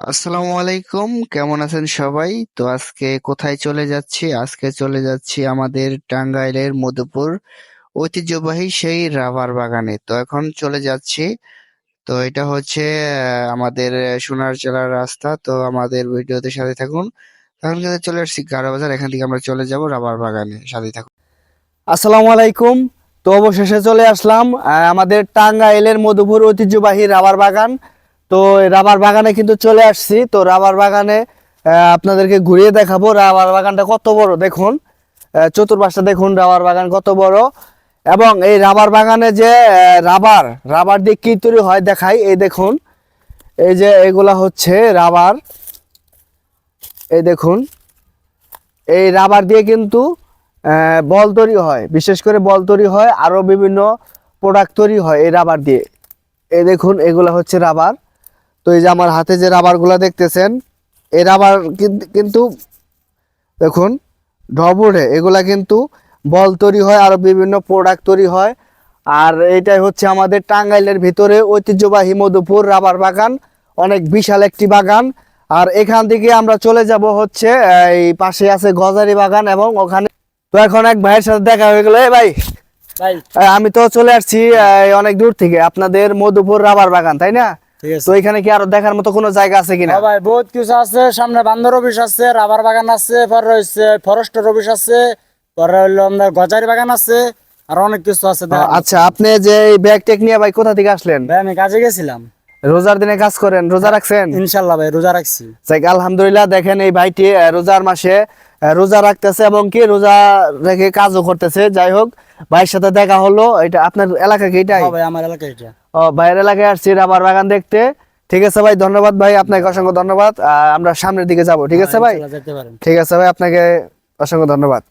আসসালামু আলাইকুম, কেমন আছেন সবাই? তো আজকে কোথায় চলে যাচ্ছি? আজকে চলে যাচ্ছি আমাদের টাঙ্গাইলের মধুপুর ঐতিহ্যবাহী সেই রাবার বাগানে। তো এখন চলে যাচ্ছি। তো এটা হচ্ছে আমাদের সোনারচলার রাস্তা। তো আমাদের ভিডিওতে সাথে থাকুন। এখন কিন্তু চলে আসছি বাজার এখান থেকে আমরা চলে যাব রাবার বাগানে। সাথে থাকুন। আসসালামু আলাইকুম। তো অবশেষে চলে আসলাম আমাদের টাঙ্গাইলের মধুপুর ঐতিহ্যবাহী রাবার বাগান। তো রাবার বাগানে কিন্তু চলে আসছি। তো রাবার বাগানে আপনাদেরকে ঘুরিয়ে দেখাবো রাবার বাগানটা কত বড়, দেখুন। চতুর্পাশটা দেখুন, রাবার বাগান কত বড়। এবং এই রাবার বাগানে যে রাবার রাবার দিয়ে কি তৈরি হয় দেখাই, এই দেখুন। এই যে এগুলা হচ্ছে রাবার। এই দেখুন। এই রাবার দিয়ে কিন্তু বল তৈরি হয়। বিশেষ করে বল তৈরি হয় আরও বিভিন্ন প্রোডাক্ট তৈরি হয় এই রাবার দিয়ে। এই দেখুন, এগুলা হচ্ছে রাবার। তো এই যে আমার হাতে যে রাবারগুলো দেখতেছেন এই রাবার কিন- কিন্তু দেখুন ডবরে এগুলা কিন্তু বল তৈরি হয় আরও বিভিন্ন প্রোডাক্ট তৈরি হয়। আর এটাই হচ্ছে আমাদের টাঙ্গাইলের ভিতরে ঐতিহ্যবাহী মধুপুর রাবার বাগান অনেক বিশাল একটি বাগান। আর এখান থেকে আমরা চলে যাব হচ্ছে এই পাশে আছে গজারি বাগান এবং ওখানে তো এখন এক ভাইয়ের সাথে দেখা হয়ে গেল। ভাই আমি তো চলে আসছি অনেক দূর থেকে আপনাদের মধুপুর রাবার বাগান তাই না? তো এখানে কি আরও দেখার মতো কোনো জায়গা আছে কিনা? হ্যাঁ ভাই বহুত কিছু আছে। সামনে বান্দর অফিস আছে রাবার বাগান আছে পরে রয়েছে ফরেস্টের অফিস আছে পরে আমাদের গজারি বাগান আছে আর অনেক কিছু আছে আচ্ছা আপনি যে ব্যাগ টেক নিয়ে ভাই কোথা থেকে আসলেন? ভাই আমি কাজে গেছিলাম। রোজার দিনে কাজ করেন রোজা রাখছেন? ইনশাল্লাহ ভাই রোজা রাখছি। যাক আলহামদুলিল্লাহ দেখেন এই ভাইটি রোজার মাসে রোজা রাখতেছে এবং কি রোজা রেখে কাজও করতেছে। যাই হোক ভাইয়ের সাথে দেখা হলো। এটা আপনার এলাকা কি এটাই? হ্যাঁ ভাই আমার এলাকা এটা। ভাইয়ের এলাকায় আসছি রাবার বাগান দেখতে। ঠিক আছে ভাই ধন্যবাদ ভাই আপনাকে অসংখ্য ধন্যবাদ। আমরা সামনের দিকে যাব ঠিক আছে ভাই? যেতে পারেন। ঠিক আছে ভাই আপনাকে অসংখ্য ধন্যবাদ।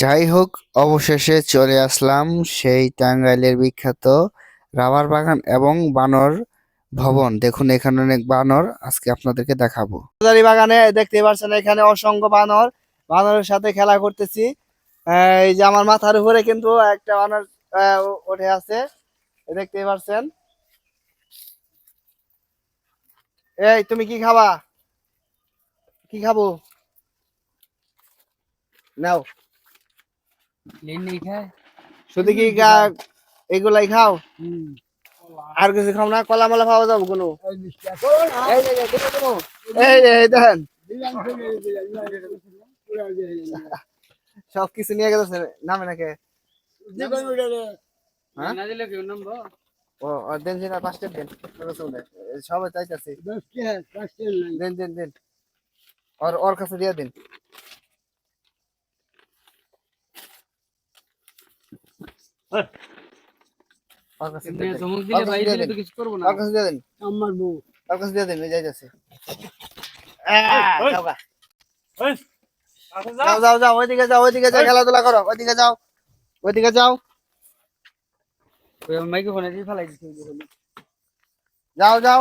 যাই হোক অবশেষে চলে আসলাম সেই টাঙ্গাইলের বিখ্যাত রাবার বাগান এবং বানর ভবন। দেখুন এখানে অনেক বানর আজকে আপনাদেরকে দেখাবো। বাগানে দেখতে পাচ্ছেন এখানে অসংখ্য বানর বানরের সাথে খেলা করতেছি। আহ, এই যে আমার মাথার উপরে কিন্তু একটা বানর আহ, উঠে আছে দেখতে পাচ্ছেন। এই তুমি কি খাবা? কি খাব? নাও। শুধু কি এগুলাই খাও? আর কিছু খাও না? কলা মলা খাওয়া যাব কোনো? দেখেন সব কিছু নিয়ে গেছে নামে নাকি? হ্যাঁ? ও দেন দেন আর পাঁচটা দেন। সবাই চাইতেছে। দেন দেন দেন। ওর ওর কাছে দিয়ে দিন। ওর কাছে দিয়ে দিন। ওর কাছে দিয়ে দিন। ওর কাছে দিয়ে দিন। আমার বউ। ওর কাছে দিয়ে দিন যাইতেছে। যাও যাও যাও যাও ওইদিকে যাও ওইদিকে যাও খেলাধুলা করো ওইদিকে যাও। ওইদিকে যাও। মাইক্রোফোনে দিয়ে ফেলাই দিচ্ছি যাও যাও।